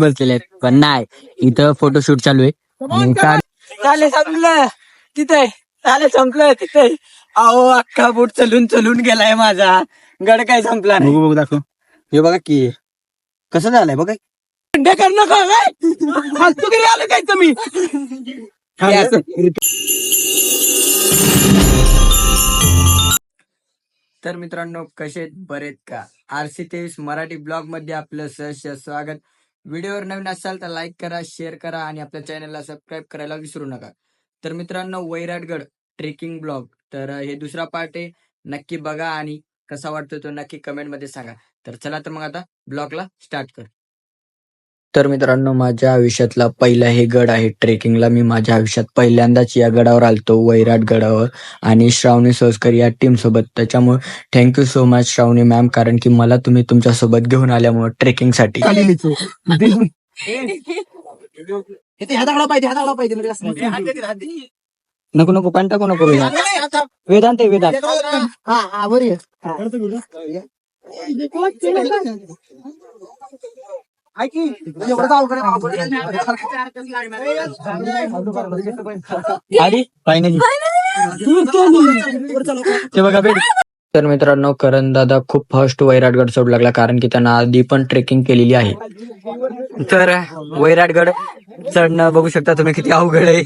बसलेले पण नाही इथं फोटोशूट चालू आहे. चालेल संपलं. तिथे चालेल संपलं तिथे. अहो अख्खा बोट चलून चलून गेलाय माझा. गड काय संपला नाही. बघू बघू दाखव. हे बघा की कसं झालंय बघा खड्डे करणं का काय आलं काय तुम्ही. तर मित्रांनो कसे आहेत? बरे आहेत का? आरसी तेवीस मराठी ब्लॉगमध्ये आपलं सहर्ष स्वागत. व्हिडिओवर नवीन असाल तर लाईक करा शेअर करा आणि आपल्या चॅनलला सबस्क्राईब करायला विसरू नका. तर मित्रांनो वैराटगड ट्रेकिंग ब्लॉग. तर हे दुसरा पार्ट आहे. नक्की बघा आणि कसा वाटतो तो नक्की कमेंटमध्ये सांगा. तर चला तर मग आता ब्लॉगला स्टार्ट कर. तर मित्रांनो माझ्या आयुष्यातला पहिला हे गड आहे ट्रेकिंगला. मी माझ्या आयुष्यात पहिल्यांदाच या गडावर आलतो वैराट गडावर. आणि श्रावणी सोसकर या टीम सोबत. त्याच्यामुळे thank you so much Shravani ma'am कारण की मला तुम्ही तुमच्यासोबत घेऊन आल्यामुळे ट्रेकिंगसाठी. नको नको पण टाकू नको वेदांत. वेदांत आली? फायनली ते बघा भेट. तर मित्रांनो करण दादा खूप फास्ट वैराटगड सोडू लागला कारण की त्यांना आधी पण ट्रेकिंग केलेली आहे. तर वैराटगड चढणं बघू शकता तुम्ही किती अवघड आहे.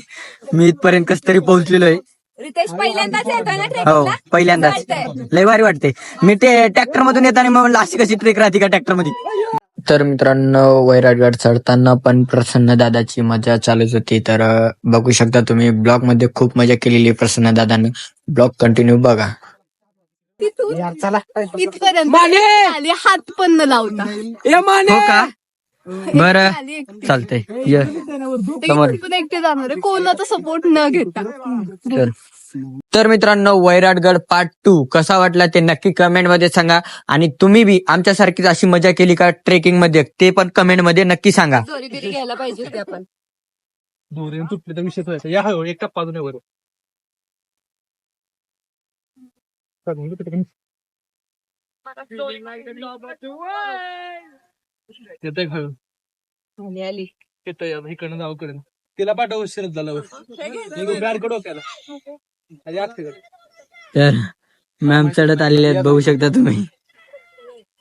मी इथपर्यंत कस तरी पोहोचलेलो आहे. रितेश पहिल्यांदाच ना हो पहिल्यांदाच. लय भारी वाटते मी ते ट्रॅक्टर मधून येताना मग अशी कशी ट्रेक राहते का ट्रॅक्टरमध्ये तर मित्रांनो वैराटगड चढताना पण प्रसन्न दादाची मजा चालूच होती. तर बघू शकता तुम्ही ब्लॉगमध्ये खूप मजा केलेली प्रसन्न दादाने. ब्लॉग कंटिन्यू बघा. तिथून इथपर्यंत आली हात पण न लावता. हो का? बर. आली. चालतंय. ये समोर. इथून एकटे जाणार आहे. कोणाचा सपोर्ट न घेता. तर मित्रांनो वैराटगड पार्ट टू कसा वाटला ते नक्की कमेंटमध्ये सांगा. आणि तुम्ही बी आमच्यासारखीच अशी मजा केली का ट्रेकिंगमध्ये? ते पण कमेंटमध्ये नक्की सांगा. चोरी बिरी घ्यायला पाहिजे होती आपण. दोरे तुटले तर व्हायचा. या हळू एक टप्पा अजून आहे वर येतंय हळू? आली आली. येतंय आता इकडनं जाऊ कडे तिला पाठव शरद झालं. डोक्याला. तर मॅम चढत आलेले आहेत बघू शकता तुम्ही.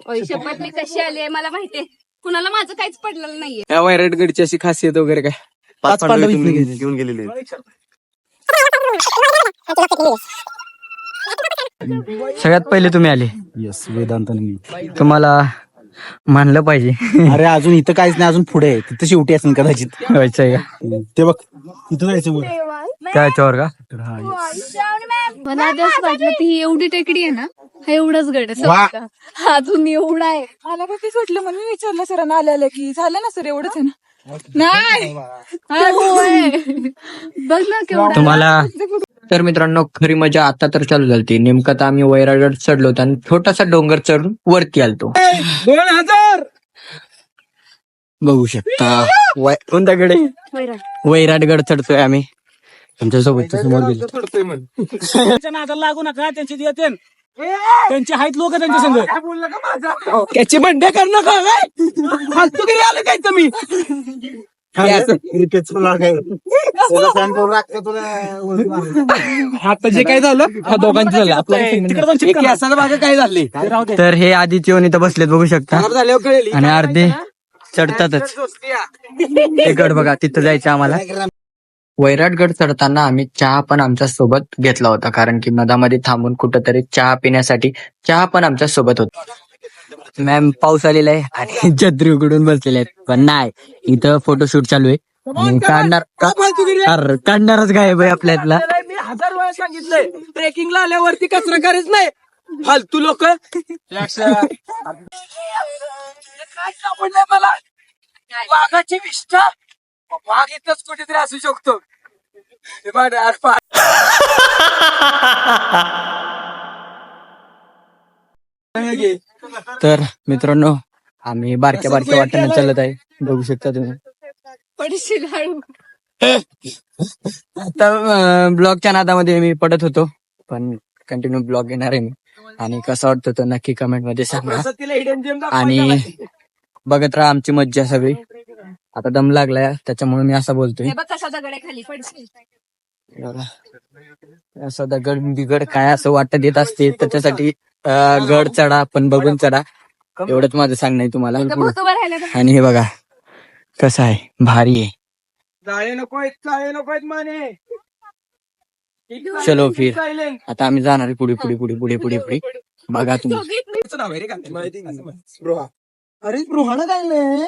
ओय, शपथ मी कशी आली आहे मला माहितीये कुणाला माझं काहीच पडलेलं नाहीये. या वैराटगडची अशी खासियत वगैरे काय? पाच पांडव घेऊन गेलेले सगळ्यात पहिले तुम्ही आले. येस वेदांत तुम्हाला मानलं पाहिजे. अरे अजून इथं काहीच नाही अजून पुढे आहे. तिथं शेवटी असेल कदाचित. व्हायचंय का? ते बघ इथं जायचं वर काय चोर का हा yes. मला वाटलं ती एवढी टेकडी आहे ना हा एवढाच गड आहे वा. अजून एवढा आहे. मला पण तेच वाटलं म्हणून मी विचारलं सरांना आल्या आल्या की झालं ना सर एवढंच आहे ना? नाही. होय. बघ ना केवढा. तुम्हाला तर मित्रांनो खरी मजा आता तर चालू झाली नेमकं तर आम्ही वैरागड चढलो होतो आणि छोटासा डोंगर चढून वरती आलतो. दोन हजार! बघू शकता. वै- कोणत्या गडे वैराट. वैराटगड चढतोय आम्ही. तुमच्यासोबत समोर गेलो. चढतोय म्हण त्यांच्या नादाला लागू नका त्यांची येते त्यांचे आहेत लोक त्यांच्या संग त्याची बंडे करणं का काय? फालतू किती आलं काय तुम्ही. आता जे काय झालं ह्या दोघांचं झालं. आपलं हे काय झाले. तर हे आधीच येऊन इथं बसलेत बघू शकता. आणि अर्धे चढतातच. ते गड बघा तिथं जायचं आम्हाला. वैराटगड चढताना आम्ही चहा पण आमच्यासोबत घेतला होता कारण की मधामध्ये थांबून कुठंतरी चहा पिण्यासाठी चहा पण आमच्यासोबत होता. मॅम पाऊस आलेला आहे आणि छत्री उघडून बसलेले आहेत. पण नाही इथं फोटोशूट चालू आहे. आणि काढणार अरे, काढणारच काय बाई आपल्यातला. त्याला मी हजार वेळा सांगितलंय. ट्रेकिंगला आल्यावरती कचरा करायच नाही. फालतू लोक. काय सापडलंय मला? वाघाची विष्ठा? वाघ इथंच कुठेतरी असू शकतो. हे बघ, पा- तर मित्रांनो आम्ही बारक्या बारक्या वाट्याने चालत आहे. बघू शकता तुम्ही. आता ब्लॉगच्या नादामध्ये मी पडत होतो पण कंटिन्यू ब्लॉग घेणार आहे मी. आणि कसा वाटतो तो नक्की कमेंटमध्ये सांगा आणि. बघत राहा आमची मज्जा सगळी. आता दम लागलाय त्याच्यामुळे मी असा बोलतोय. हे. असं दगड बिगड काय असं वाटत येत असते त्याच्यासाठी अं, गड चढा पण बघून चढा. एवढंच माझं सांगणं आहे तुम्हाला. आणि हे बघा कसं आहे? भारी आहे. जाळे नकोय जाळे नकोय माने. चलो फिर. आता आम्ही जाणार आहे पुढे पुढे पुढे पुढे पुढे पुढे. बघा तुम्ही? अरे रोहाणा काय नाही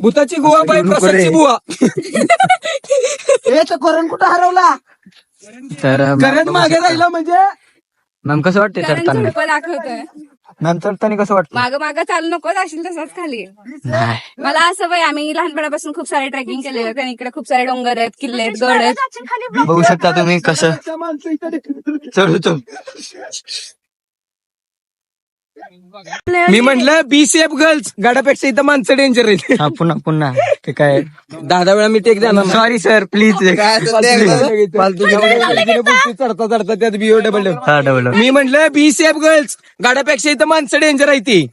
भूताची गुवा बाई प्रसादची बुवा ए करण कुठं हरवला? तर करण मागे राहिला म्हणजे? मॅम कसं कारण चढताना? दाखवतोय. मॅम चढताना कसं वाटतं माग माग चालू नको जाशील तसाच खाली. नाही. मला असं बाई आम्ही लहानपणापासून खूप सारे ट्रेकिंग केलेले आहेत आणि इकडे खूप सारे डोंगर आहेत किल्ले आहेत गड आहेत. बघू शकता तुम्ही कसं त्या माणसं इकडे चढू चढू मी म्हंटल बी सेफ गर्ल्स गाड्यापेक्षा इथं माणसं डेंजर आहेत. हा पुन्हा पुन्हा. ते काय? दहा दहा वेळा मी टेक देणार सॉरी सर प्लीज चढता चढता त्यात बी डबल हा डबल मी म्हंटल बी सेफ गर्ल्स गाड्यापेक्षा इथं माणसं डेंजर आहे ती.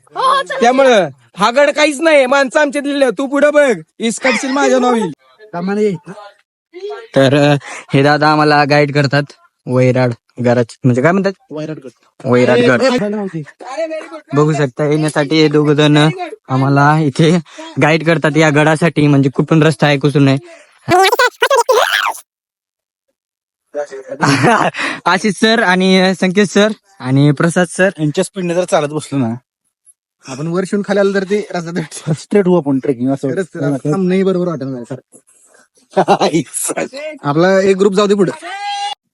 त्यामुळं हा गड काहीच नाही. माणसं आमच्या दिलेलं तू पुढे बघ. इस काढशील माझ्या नावी. तर हे दादा आम्हाला गाईड करतात. वैराड गडाच म्हणजे काय म्हणतात? वैराट गड बघू शकता येण्यासाठी हे दोघ जण आम्हाला इथे गाईड करतात या गडासाठी. म्हणजे कुठून रस्ता आहे कुठून नाही. आशिष सर आणि संकेत सर आणि प्रसाद सर. यांच्या स्पीडने जर चालत बसलो ना आपण वर शिवून खाली आलं तर ते रस्त्यात स्ट्रेट होऊ आपण ट्रेकिंग असं नाही बरोबर वाटत नाही सर आपला एक ग्रुप जाऊ दे पुढे.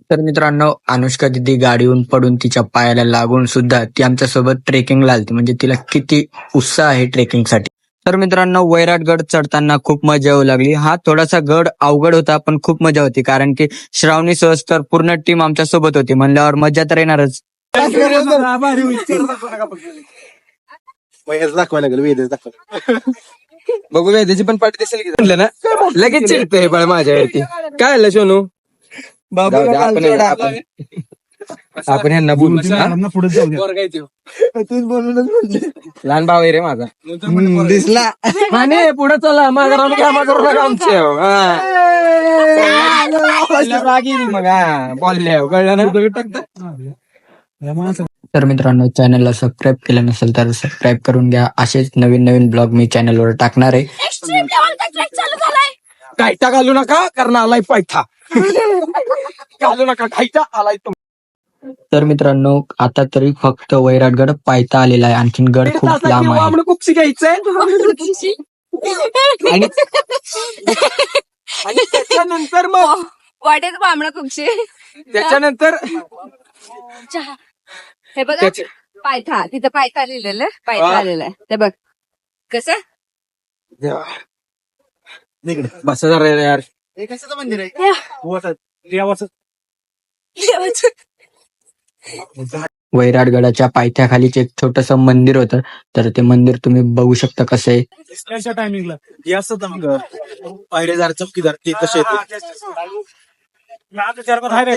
तर मित्रांनो अनुष्का दिदी गाडीहून पडून तिच्या पायाला लागून सुद्धा ती आमच्यासोबत ट्रेकिंगला आलती. म्हणजे तिला किती उत्साह आहे ट्रेकिंगसाठी तर मित्रांनो वैराट गड चढताना खूप मजा येऊ लागली. हा थोडासा गड अवघड होता पण खूप मजा होती. कारण की श्रावणी सहज तर पूर्ण टीम आमच्यासोबत होती. म्हणल्यावर मजा तर येणारच. लागेल वेदच बघू त्याची पण पाठी दिसेल की म्हणलं ना? लगेच चिडतं हे बाळ माझ्यावरती. काय आलं सोनू? जाऊ दे, आपण आपण- आपण यांना बोलू हा? पुढे जाऊ द्या लहान भाव आहे रे माझा. दिसला. माने पुढे चला माझा राम घ्या माझा राग आमचे. हो. हा. मग हा. बोलले कळलं ना? तर मित्रांनो चॅनलला सबस्क्राईब केलं नसेल तर सबस्क्राईब करून घ्या. असेच नवीन नवीन ब्लॉग मी चॅनलवर टाकणार आहे. एक्स्ट्रीम लेवलचा ट्रेक चालू झालाय. कायटा घालू नका कारण आलाय पायथा घालू नका कायटा आलाय तो तर मित्रांनो आता तरी फक्त वैराटगड पायता आलेला आहे. आणखीन गड खूप लांब आहे. खूप शिकायचंय. आणि आणि त्याच्यानंतर मग वाटेत बांबणं कुक्षी त्याच्यानंतर हे बघा त्याच्या- पायथा. तिथं पायथा लिहिलेलं आहे. पायथा हा. आलेलं आहे. ते बघ. कसं? बस जरा यार. हे कशाचं मंदिर आहे देवाचं. देवाचं. वैराटगडाच्या पायथ्याखालीच एक छोटस मंदिर होतं. तर ते मंदिर तुम्ही बघू शकता कसं आहे. टायमिंगला हे असत मग पायरेदार चौकीदार ते कसे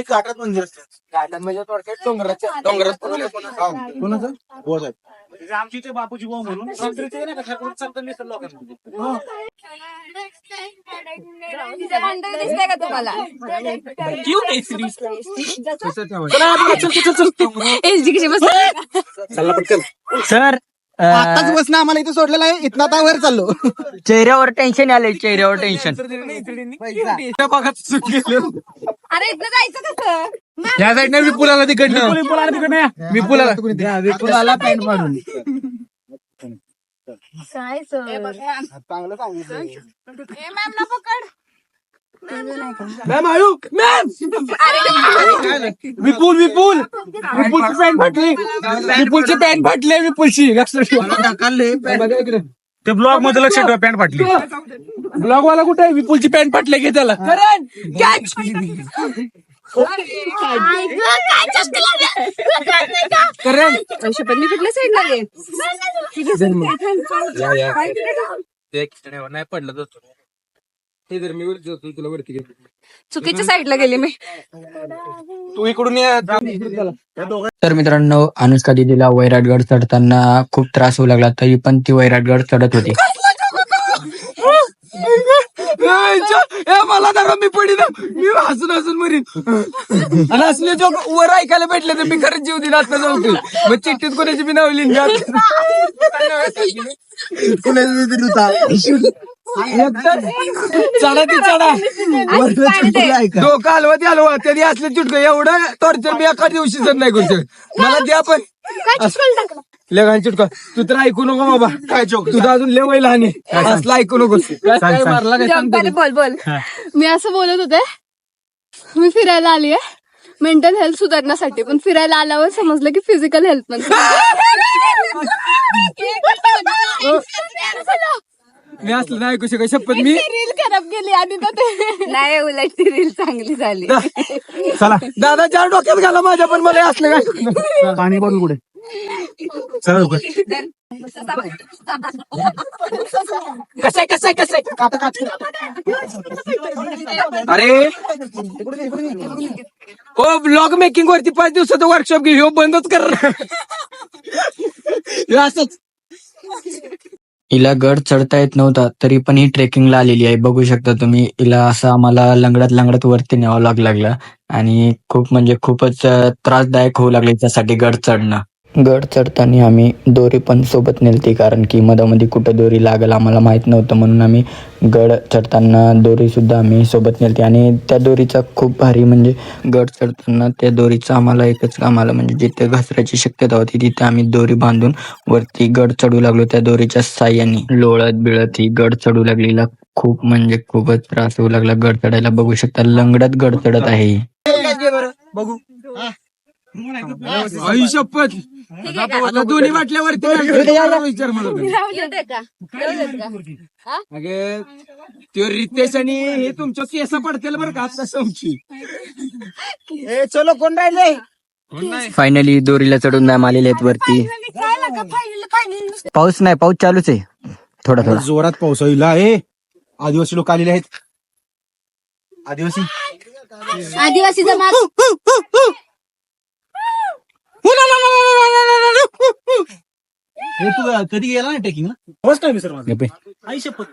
घाटात मंदिर असते म्हणजे थोडक्यात डोंगराच्या डोंगरात कोणाचं? हो साहेब. आमची ते बापूजी भाऊ म्हणून. रात्रीचे नाही का? ठरवून चालतं नाही तर लोकांना तिथे भांडण दिसतंय का तुम्हाला एसडी बस चला पटकन सर आताच बसणं आम्हाला इथे सोडलेलं आहे. इथं आता वर चाललो. चेहऱ्यावर टेन्शन आलंय चेहऱ्यावर टेन्शन त्या भागात सुट गेलो अरे इथनं जायचं कसं? या. साईडने विपुलाला तिकडनं विपुलाला विपुलाला पॅन्ट मारून. काय चांगलं सांगितलं मॅम ना पकड. मॅम आळू मॅम विपुल विपुल! विपुलची पॅन्ट फाटली. विपुलची पॅन्ट फाटली विपुलची लक्षात ठेवा. ते ब्लॉगमध्ये लक्ष ठेवा पॅन्ट फाटली. ब्लॉग वाला कुठे आहे? विपुलची पॅन्ट फाटले घे त्याला? करण कॅच करण. शपथ मी कुठल्या साईडला गे या, या. नाही पडलं तर हे जर मी वरती जातो, तुला वरती घेतो चुकीच्या साईडला गेली मी. तू इकडून ये. तर मित्रांनो अनुष्का दिदीला वैराटगड चढताना खूप त्रास होऊ लागला तरी पण ती वैराटगड चढत होती? ए, मला दाखवा मी पडी ना मी हसून हसून मरीन. आणि असले जो वर ऐकायला भेटले तर मी खरंच जीव दिला आता जाऊ तू मग चिठ्ठीत कोणाची बी नाव लिहिली चढा ती चढा डोकं हलवा ते हलवा तरी असले चुटक एवढं टॉर्चर मी एका दिवशी जर नाही करू शकत. मला द्या पण. लेगान चुटका तू तर ऐकू नको बाबा. काय चोक तुझं अजून लेवायला आणि. असलं ऐकू नको काय मारला काय सांग अरे बोल बोल. मी असं बोलत होते मी फिरायला आली आहे मेंटल हेल्थ सुधारण्यासाठी. पण फिरायला आल्यावर समजलं की फिजिकल हेल्थ पण मी असलं नाही ऐकू शकत. शपथ मी? रील खराब गेली आणि तर ते नाही उलट ती रील चांगली झाली. चला. दादा चार डोक्यात घाला माझ्या पण. मला हे असलं काय? पाणी बॉटल कुठे. कसं कसं कसं अरे! हो ब्लॉग मेकिंग वरती पाच दिवसाचं वर्कशॉप घेऊ. ह्यो बंदच कर. असंच. हिला गड चढता येत नव्हता तरी पण ही ट्रेकिंगला आलेली आहे. बघू शकता तुम्ही हिला असं आम्हाला लंगडत लंगडत वरती न्यावं लाग लागलं. आणि खूप म्हणजे खूपच त्रासदायक होऊ लागले त्यासाठी गड चढणं. गड चढताना आम्ही दोरी पण सोबत नेलती कारण की मधामध्ये कुठं दोरी लागल आम्हाला माहीत नव्हतं. म्हणून आम्ही गड चढताना दोरीसुद्धा आम्ही सोबत नेलती. आणि त्या दोरीचा खूप भारी म्हणजे गड चढताना त्या दोरीचा आम्हाला एकच आम्हाला म्हणजे जिथे घसरायची शक्यता होती तिथे आम्ही दोरी बांधून वरती गड चढू लागलो. त्या दोरीच्या साह्याने लोळत बिळत ही गड चढू लागलेला खूप म्हणजे खूपच त्रास होऊ लागला. गड चढायला बघू शकता लंगडत गड चढत आहे. बघू आई शपथ दोन्ही वाटल्यावरती विचार. अगे त्यो रितेश आणि हे तुमच्या केसा पडतील बरं का आता समची चलो कोण राहिले? फायनली दोरीला चढून नाही आलेले आहेत वरती. पाऊस नाही पाऊस चालूच आहे. थोडा थोडा. जोरात पाऊस होईल ए. आदिवासी लोक आलेले आहेत. आदिवासी. आदिवासी जमात हे तू कधी गेला ना ट्रेकिंगला फर्स्ट टाइम सर माझं. आई शपथ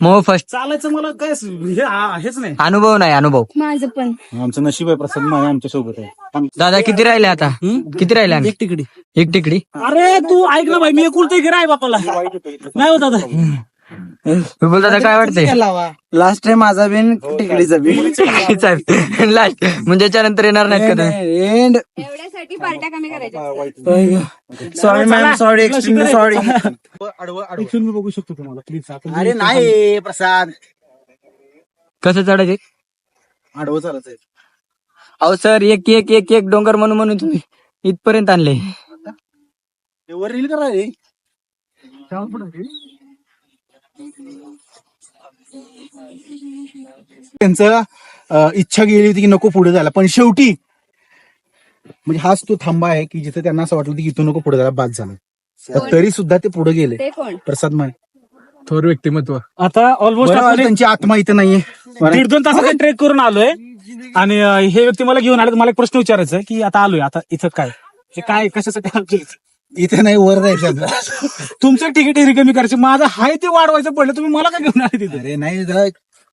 मग फर्स्ट चालायचं मला काय हे आ- हेच नाही. अनुभव नाही अनुभव. माझं पण. आमचं नशीब आहे प्रसाद माने आमच्यासोबत आहे. दादा किती राहिले आता? किती राहिले? एक तिकडी. एक तिकडी? अरे तू ऐक ना भाई मी एकुलते गिरा आहे बापाला. नाही होत दादा. विपुल दादा काय वाटतंय? लास्ट टाइम माझा बिन टिकडीचा बिन. लास्ट म्हणजे त्याच्यानंतर येणार नाहीत का तुम्ही? एंड एवढ्यासाठी पार्ट्या कमी करायच्या sorry ma'am sorry extremely sorry इथून मी बघू शकतो तुम्हाला प्लीज अरे नाही प्रसाद. कसं चढायचे आडवं चालत अहो सर एक एक एक एक डोंगर म्हणून म्हणून तुम्ही इथपर्यंत आणले वर रील करा रे. त्यांचं इच्छा गेली होती की नको पुढे जायला. पण शेवटी म्हणजे हाच तो थांबा आहे की जिथे त्यांना असं वाटलं की इथून नको पुढे जायला बाद झालं. तरी सुद्धा ते पुढे गेले. प्रसाद माने थोर व्यक्तिमत्व. आता ऑलमोस्ट त्यांची आत्मा इथं नाहीये. दीड दोन तासाचा ट्रेक करून आलोय. आणि हे व्यक्ती मला घेऊन आले मला एक प्रश्न विचारायचा आहे की आता आलोय आता इथं काय? हे काय कशासाठी? इथे नाही वर जायचं तुमचं तिकीट हे कमी करायचं. माझं हाय ते वाढवायचं पडलं तुम्ही मला काय घेऊन आले तिथे? अरे नाही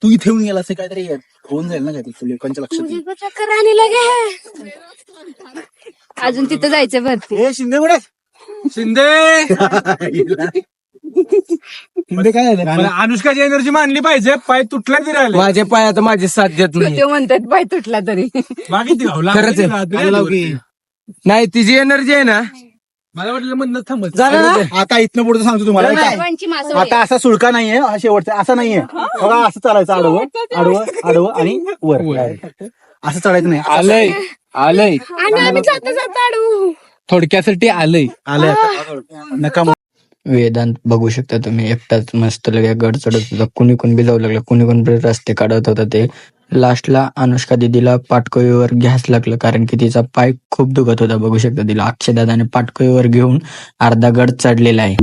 तू इथे येऊन गेला असं काहीतरी होऊन जाईल ना काहीतरी लोकांच्या लक्षात. येईल. चक्कर आणि लगे अजून तिथं जायचं भरती ए शिंदे कुठे शिंदे! शिंदे काय झालं? अनुष्काची एनर्जी मानली पाहिजे पाय तुटला तरी राहिले माझे पाय आता माझे साथ देत नाही तो म्हणतात पाय तुटला तरी. मागे खरंच आहे. आलं लाव की. नाही तिची एनर्जी आहे ना. मला वाटलं म्हणणं थांबत आता इथनं पुढे सांगतो तुम्हाला. ऐका. सर्वांची मासवडी आता असा सुळका नाहीये हा शेवटचा असा नाहीये. बघा असं चालायचं आडवं आडवं आडवं आणि वर. असं चढायचं नाही. आलंय आलंय. आणि आम्ही जाता जाता अडवू थोडक्यासाठी आलंय. आलंय आता. नका वेदांत बघू शकता तुम्ही. एकटाच मस्त लगे गड चढत होता. कुणी कोण बी जाऊ लागला कुणी कोण बी रस्ते काढत होता ते. लास्टला अनुष्का दिदीला पाटकोळीवर घ्यास लागलं कारण की तिचा पाय खूप दुखत होता. बघू शकता तिला अक्षयदादाने पाटकोळीवर घेऊन अर्धा गड चढलेला आहे.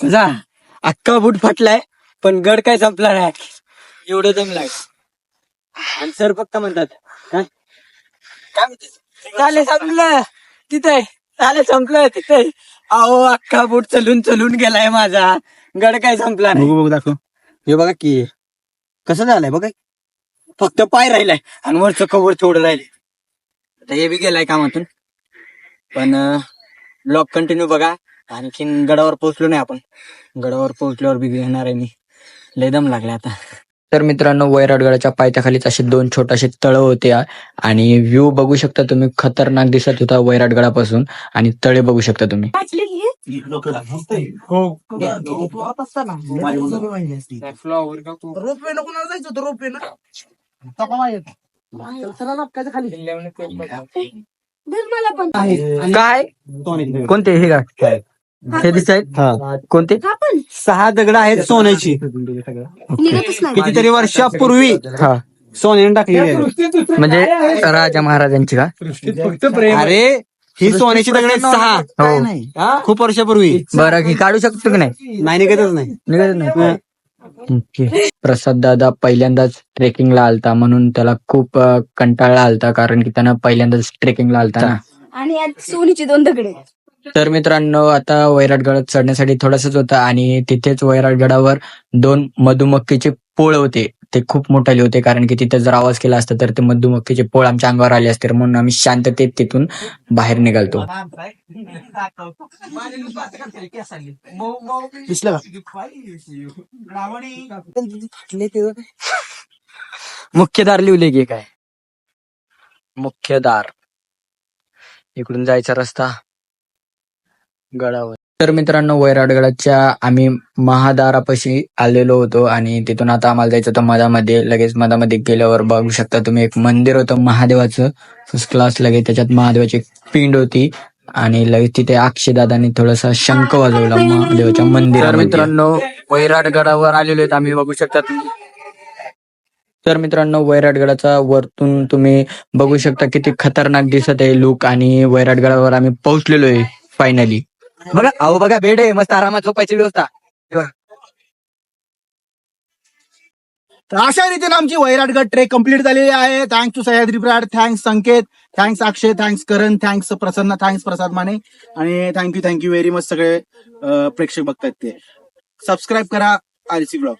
जा अख्खा बुट फाटलाय पण गड काय संपला नाही. एवढं जमलाय आणि सर फक्त म्हणतात काय काय म्हणतात? झाले संपलं तिथे झालं संपलं तिथे अहो अख्खा बूट चलून चलून गेलाय माझा. गड काय संपला नाही. बघू बघू दाखव. हे बघा की कसं झालंय बघा. फक्त पाय राहिलाय आणि वरचं कवर थोडं राहिले आता हे बी गेलाय कामातून. पण ब्लॉग कंटिन्यू बघा. आणखीन गडावर पोहोचलो नाही आपण. गडावर पोहोचल्यावर बी घेणार आहे मी. लय दम लागले आता. तर मित्रांनो वैराटगडाच्या पायथ्याखालीच असे दोन छोटासे तळ होते. आणि व्ह्यू बघू शकता तुम्ही खतरनाक दिसत होता वैराटगडापासून. आणि तळे बघू शकता तुम्ही. रोपवे नको ना जायचं होतं रोपवे ना काय? कोणते? हे काय? हे कोणते? सहा दगड आहेत सोन्याची. निघतच नाही. कितीतरी वर्षापूर्वी हा. सोन्याने टाकलेली म्हणजे राजा महाराजांची का. अरे ही सोन्याची दगड आहेत सहा. हो. खूप वर्षापूर्वी. बरं की काढू शकतो की नाही? नाही निघतच नाही. निघत नाही. ओके. प्रसाद दादा पहिल्यांदाच ट्रेकिंगला आलता म्हणून त्याला खूप अ, कंटाळा आलता कारण की त्यानं पहिल्यांदाच ट्रेकिंगला आलता ना? आणि यात सोनीची दोन दगडे तर मित्रांनो आता वैराटगडात चढण्यासाठी थोडंसंच होतं आणि तिथेच वैराटगडावर दोन मधुमक्खीचे पोळ होते. ते खूप मोठाले होते कारण की तिथे जर आवाज केला असता तर ते मधुमक्खीचे पोळ आमच्या अंगावर आले असते. म्हणून आम्ही शांततेत तिथून बाहेर निघालतो. मुख्यदार मुख्य दार की काय? मुख्यदार इकडून जायचा रस्ता. गडावर. तर मित्रांनो वैराटगडाच्या आम्ही महादारापाशी आलेलो होतो आणि तिथून आता आम्हाला जायचं होतं मधामध्ये. लगेच मधामध्ये गेल्यावर बघू शकता तुम्ही एक मंदिर होतं महादेवाचं. फर्स्ट क्लास लगेच त्याच्यात महादेवाची एक पिंड होती आणि लगेच तिथे अक्षयदादांनी थोडासा शंख वाजवला महादेवाच्या मंदिरात मित्रांनो वैराटगडावर आलेलो आहेत. आम्ही बघू शकता तुम्ही तर मित्रांनो वैराटगडाचा वरतून तुम्ही बघू शकता किती खतरनाक दिसत आहे लुक आणि वैराटगडावर आम्ही पोहोचलेलो आहे फायनली बघा अहो बघा बेड आहे मस्त आरामात झोपायची व्यवस्था. तर अशा रीतीने आमची वैराटगड ट्रेक कंप्लीट झालेली आहे. Thanks to Sahyadri broad thanks Sanket thanks Akshay thanks Karan thanks Prasanna thanks Prasad Mane आणि थँक्यू थँक्यू व्हेरी मच सगळे अं, प्रेक्षक बघतायत ते. सबस्क्राईब करा आरसी ब्लॉग.